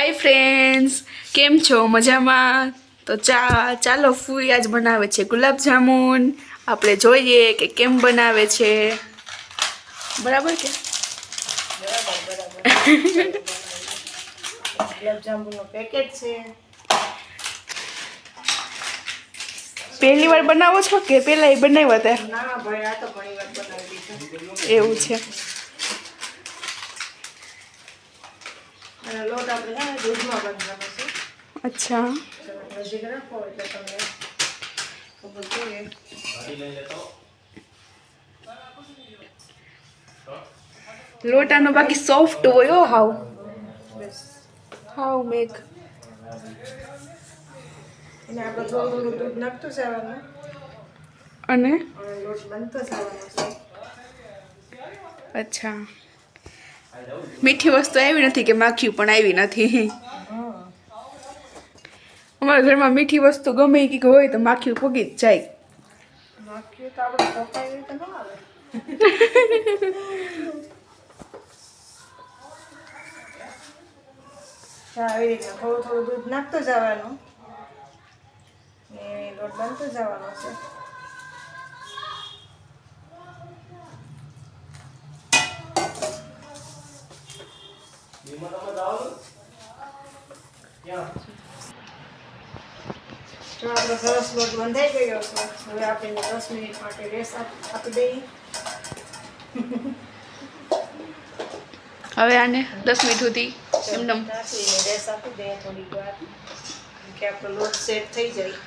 Hi friends કેમ છો? મજામાં? તો ચા ચાલો ફૂઈ આજ બનાવે છે ગુલાબજામુન આપણે જોઈએ કે કેમ બનાવે છે. બરાબર કે? ગુલાબજાંબુનું પેકેટ છે. પહેલી વાર બનાવો છો કે પહેલાં એ બનાવ્યા હતા? એવું છે. અને લોટ આપણે છે ને દૂધમાં બાંધવાનો છે. અચ્છા. નજીક રાખો એટલે તમને ખબર જોઈએ લોટાનો બાકી સોફ્ટ હોય હાવ. બસ. હાવ મેક અને આપણે થોડું થોડું દૂધ નાખતું જવાનું અને? અને લોટ બનતો જવાનો છે. અચ્છા. મીઠી વસ્તુ આવી નથી કે માખ્યું પણ આવી નથી. અમારા ઘરમાં મીઠી વસ્તુ ગમે કંઈક હોય તો માખ્યું પગી જ જાય. થોડું થોડું દૂધ નાખતો જવાનું. લોટ બનતો જવાનો છે. જો આપણો સરસ લોટ બંધાઈ ગયો છે હવે આપણે દસ મિનિટ માટે રેસ આપી દઈએ હવે આને દસ મિનિટ સુધી એમને નાખીને રેસ આપી દઈએ થોડીક વાર કેમ કે આપણો લોટ સેટ થઈ જાય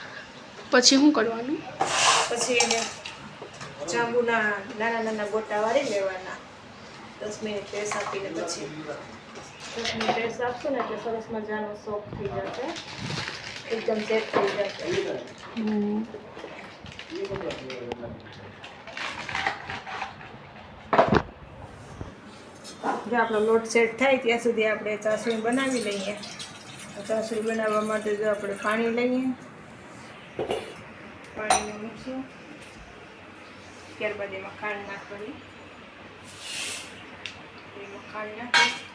પછી શું કરવાનું? પછી એને જાંબુના નાના નાના ગોટા વાળી લેવાના. દસ મિનિટ રેસ આપીને પછી મિનિટ આપશું ને એટલે સરસ મજાનો સોફ્ટ થઈ જશે એકદમ સેટ થઈ જશે જો આપણો લોટ સેટ થાય ત્યાં સુધી આપણે ચાસણી બનાવી લઈએ. ચાસણી બનાવવા માટે જો આપણે પાણી લઈએ. પાણીને મૂકીએ. ત્યારબાદ એમાં ખાંડ નાખવાની. એમાં ખાંડ નાખી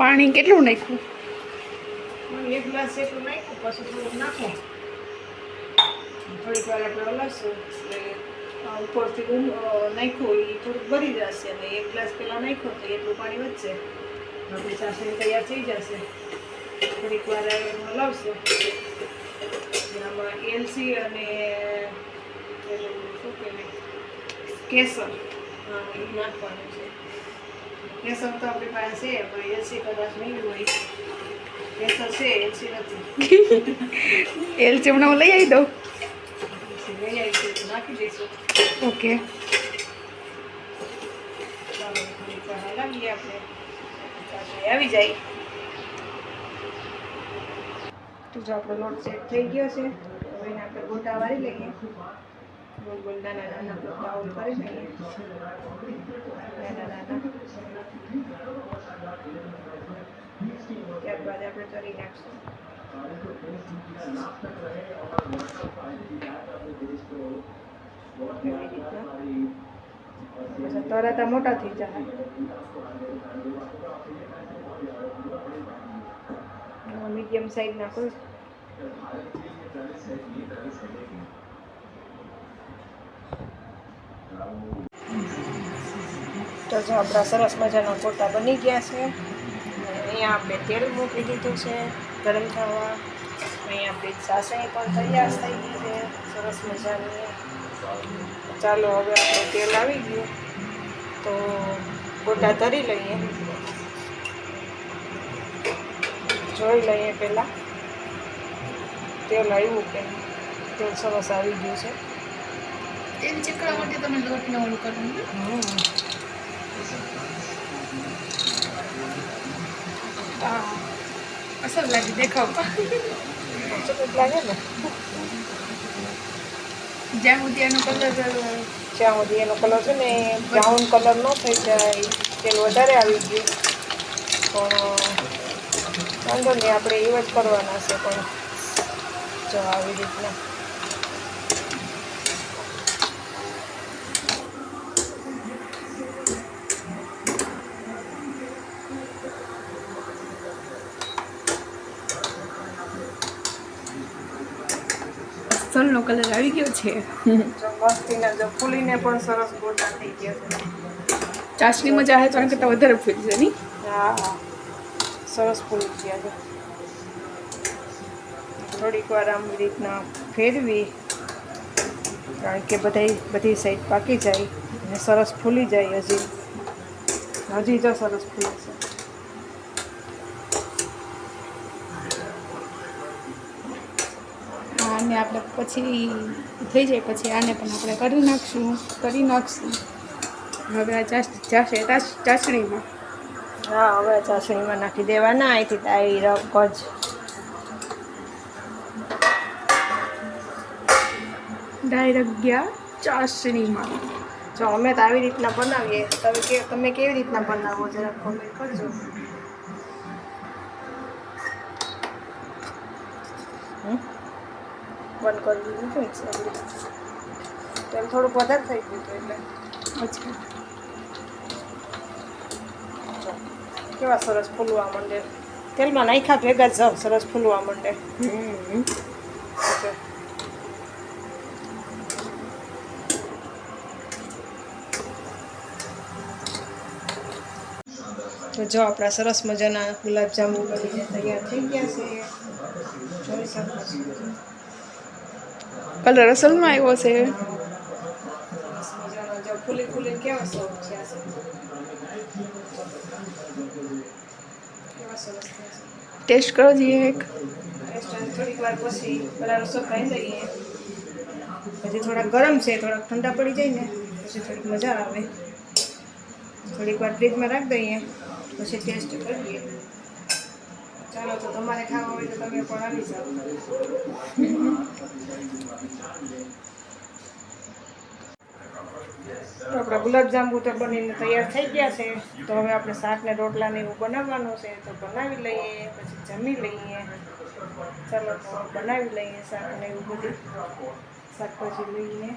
પાણી કેટલું નાખ્યું? એક ગ્લાસ એટલું નાખ્યું, પછી થોડુંક નાખો. થોડીક વાર આપણે એટલે ઉપરથી નાખ્યું એ થોડુંક ભરી જશે. અને એક ગ્લાસ પહેલાં નાખ્યો તો એટલું પાણી વધશે. આપણી ચાસણી તૈયાર થઈ જશે. થોડીક વાર હલાવશું આમાં એલસી અને શું કહેવાય? કેસર. હા, એ નાખવાનું છે. કેસર તો આપણી પાસે છે પણ એલસી કદાચ નહીં હોય. કેસર છે એલસી નથી. એલ ચમણા હું લઈ આવી દઉં? લઈ આવીશું નાખી દઈશું. ઓકે. આવી જાય. તો જો આપણો લોટ સેટ થઈ ગયો છે હવે એને આપણે ગોટા વાળી લઈએ. ગોલ ગોલ નાના નાના કરી લઈએ નાના નાના ત્યારબાદ આપણે તરી નાખશું તરત મોટા થઈ જાય મીડિયમ સાઈઝ નાખો તો જો આપણા સરસ મજાના કોટા બની ગયા છે. અહીંયા આપણે તેલ મૂકી દીધું છે ગરમ થવા. અહીંયા આપણી સાસણી પણ તૈયાર થઈ ગઈ છે. સરસ મજાની. ચાલો હવે આપણું તેલ આવી ગયું. તો ગોટા તરી લઈએ. જોઈ લઈએ પહેલાં. તેલ આવ્યું કે. તેલ સરસ આવી ગયું છે. તેલ ચીકણા માટે તમે લોટ ને ઓલું કરવાનું હા. અસર લાગી દેખાવ લાગે ને જ્યાં સુધી એનો કલર જ્યાં સુધી એનો કલર છે ને બ્રાઉન કલર ન થઈ જાય, તેલ વધારે આવી ગયું. પણ, વાંધો નહીં, આપણે એવા જ કરવાના છે પણ. જો આવી રીતના. અસલનો કલર આવી ગયો છે. મસ્તીના જો ફૂલીને પણ સરસ ગોટા થઈ ગયા છે. ચાસણી મજા આવે તો કરતાં વધારે ફૂલી છે નહીં? હા હા. સરસ ફૂલી ગયા છે. થોડીક વાર આમ રીતના ફેરવી કારણ કે બધાય બધી સાઈડ પાકી જાય અને સરસ ફૂલી જાય હજી. હજી જો સરસ ફૂલે છે. અને આપણે પછી થઈ જાય પછી આને પણ આપણે કરી નાખશું કરી નાખશું. હવે આ ચાસ ચાસણીમાં. હા હવે ચાસણીમાં નાખી દેવાના અહીંથી તારી રક જ ડાયરેક્ટ ગયા ચાસણીમાં. જો અમે તો આવી રીતના બનાવીએ. તમે કે તમે કેવી રીતના બનાવો? જરા કોમેન્ટ કરજો. હમ? બંધ કરી દીધું છે. તેલ થોડુંક વધારે થઈ ગયું હતું એટલે. કેવા સરસ ફૂલવા માંડે. તેલમાં નાખ્યા ભેગા જ જાવ સરસ ફૂલવા માંડે. તો જો આપણા સરસ મજાના ગુલાબજાંબુ કરીને તૈયાર થઈ ગયા છે. જોઈ શકો છો. કલર અસલમાં આવ્યો છે સરસ મજાનો જો ફૂલી ફૂલી કેવા સોફ્ટ થયા છે કેવા સરસ થયા છે ટેસ્ટ કરો જઈએ એક રેસ્ટોરન્ટ થોડીક વાર પછી પેલા રસો ખાઈ લઈએ પછી થોડાક ગરમ છે, થોડાક ઠંડા પડી જાય ને, પછી થોડીક મજા આવે. થોડીક વાર ફ્રીજમાં રાખી દઈએ, પછી ટેસ્ટ કરીએ. ચાલો, તો તમારે ખાવા હોય તો તમે પણ આવી જાઓ. તો આપણા ગુલાબજાંબુ તો બનીને તૈયાર થઈ ગયા છે. તો હવે આપણે શાક ને રોટલા ને એવું બનાવવાનું છે, તો બનાવી લઈએ, પછી જમી લઈએ. ચાલો, તો બનાવી લઈએ શાક ને એવું બધું. શાકભાજી લઈએ